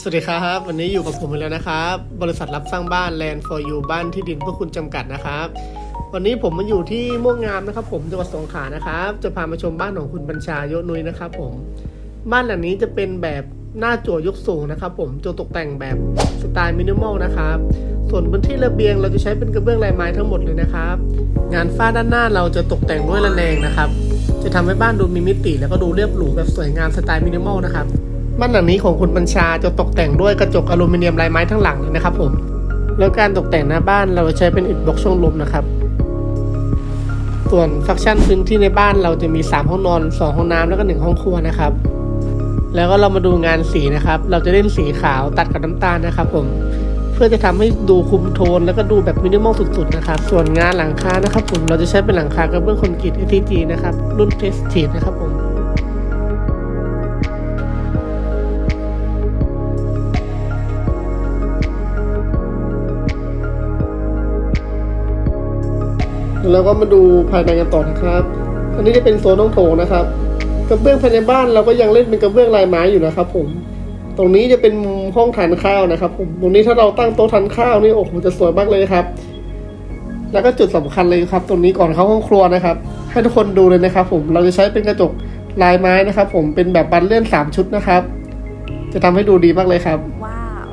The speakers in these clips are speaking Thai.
สวัสดีครับ วันนี้อยู่กับผมอีกแล้วนะครับ บริษัทรับสร้างบ้าน Land for You บ้านที่ดินเพื่อคุณจำกัดนะครับ วันนี้ผมมาอยู่ที่ม่วงงามนะครับ ผมจังหวัดสงขลานะครับ จะพามาชมบ้านของคุณบัญชาโยนุยนะครับ ผม บ้านหลังนี้จะเป็นแบบหน้าจั่วยกสูงนะครับผมจะตกแต่งแบบสไตล์มินิมอลนะครับ ส่วนพื้นที่ระเบียงเราจะใช้เป็นกระเบื้องลายไม้ทั้งหมดเลยนะครับ งานฝ้าด้านหน้าเราจะตกแต่งด้วยระแนงนะครับ จะทำให้บ้านดูมีมิติแล้วก็ดูเรียบหรูแบบสวยงามสไตล์มินิมอลนะครับ บ้านหลังนี้ของคุณบัญชาจะตกแต่งด้วยกระจกอลูมิเนียมลายไม้ทั้งหลังเลยนะครับผม แล้วการตกแต่งหน้าบ้านเราใช้เป็นอิฐบล็อกช่องลมนะครับ ส่วนฟังก์ชันพื้นที่ในบ้านเราจะมี 3 ห้องนอน 2 ห้องน้ำแล้วก็ 1 ห้องครัวนะครับ แล้วก็เรามาดูงานสีนะครับ เราจะเล่นสีขาวตัดกับน้ำตาลนะครับ ผม เพื่อจะทำให้ดูคุมโทนแล้วก็ดูแบบมินิมอลสุดๆนะครับ ส่วนงานหลังคานะครับผม เราจะใช้เป็นหลังคากระเบื้องคอนกรีต STG นะครับ รุ่นเทสทีนะครับผม แล้วก็มาดูภายในกันต่อนะครับ อันนี้จะเป็นโซนห้องโถงนะครับกระเบื้องภายในบ้านเราก็ยังเล่นเป็นกระเบื้องลายไม้อยู่นะครับ ผม ตรงนี้จะเป็นมุมห้องทานข้าวนะครับ ผมตรงนี้ถ้าเราตั้งโต๊ะทานข้าวนี่โอ้โหจะสวยมากเลยครับ แล้วก็จุดสำคัญเลยครับ ตรงนี้ก่อนเข้าห้องครัวนะครับ ให้ทุกคนดูเลยนะครับ ผมเราจะใช้เป็นกระจกลายไม้นะครับ ผมเป็นแบบบันเลื่อนสามชุดนะครับ จะทำให้ดูดีมากเลยครับว้าว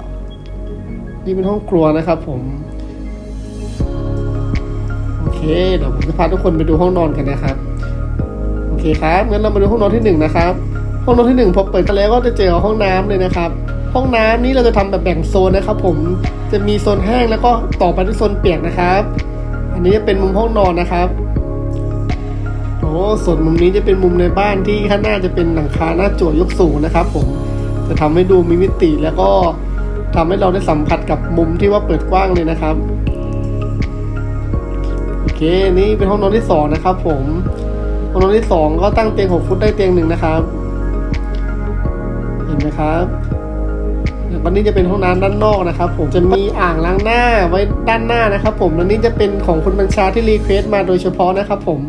นี่เป็นห้องครัวนะครับ ผมโอ เคเดี๋ยวผมจะพาทุกคนไปดูห้องนอนกันนะครับ โอเคครับงั้นเรามาดูห้องนอนที่หนึ่งนะครับ ห้องนอนที่หนึ่งพอเปิดกันแล้วก็จะเจอห้องน้ำเลยนะครับ ห้องน้ำนี้เราจะทำแบบแบ่งโซนนะครับ ผมจะมีโซนแห้งแล้วก็ต่อไปที่โซนเปียกนะครับ อันนี้จะเป็นมุมห้องนอนนะครับโอ้ส่วนมุมนี้จะเป็นมุมในบ้านที่ข้างหน้าจะเป็นหลังคาหน้าจั่วยกสูงนะครับ ผมจะทำให้ดูมีมิติแล้วก็ทำให้เราได้สัมผัสกับมุมที่ว่าเปิดกว้างเลยนะครับ เคนี่เป็นห้องนอนที่สองนะครับ ผมห้องนอนที่สองก็ตั้งเตียงหกฟุตได้เตียงหนึ่งนะครับ เห็นไหมครับแล้ววันนี้จะเป็นห้องน้ำด้านนอกนะครับ ผมจะมีอ่างล้างหน้าไว้ด้านหน้านะครับ ผมแล้วนี่จะเป็นของคุณบัญชาที่รีเควสต์มาโดยเฉพาะนะครับ ผม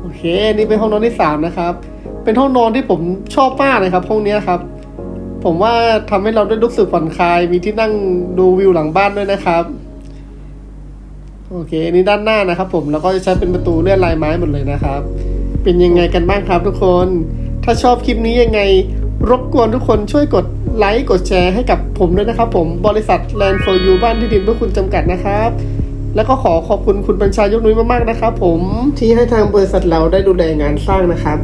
โอเค นี่เป็นห้องนอนที่สามนะครับ เป็นห้องนอนที่ผมชอบมากเลยครับ ห้องนี้ครับ ผมว่าทำให้เราได้รู้สึกผ่อนคลายมีที่นั่งดูวิวหลังบ้านด้วยนะครับ โอเคอันนี่ด้านหน้านะครับ ผมแล้วก็จะใช้เป็นประตูเลื่อนลายไม้หมดเลยนะครับ เป็นยังไงกันบ้างครับทุกคน ถ้าชอบคลิปนี้ยังไง รบกวนทุกคนช่วยกดไลค์กดแชร์ให้กับผมด้วยนะครับ ผมบริษัท Land for You บ้านที่ดินเพื่อคุณจำกัดนะครับแล้วก็ขอขอบคุณคุณบัญชายกนุ้ยมากๆนะครับผมที่ให้ทางบริษัทเราได้ดูแลงานสร้างนะครับ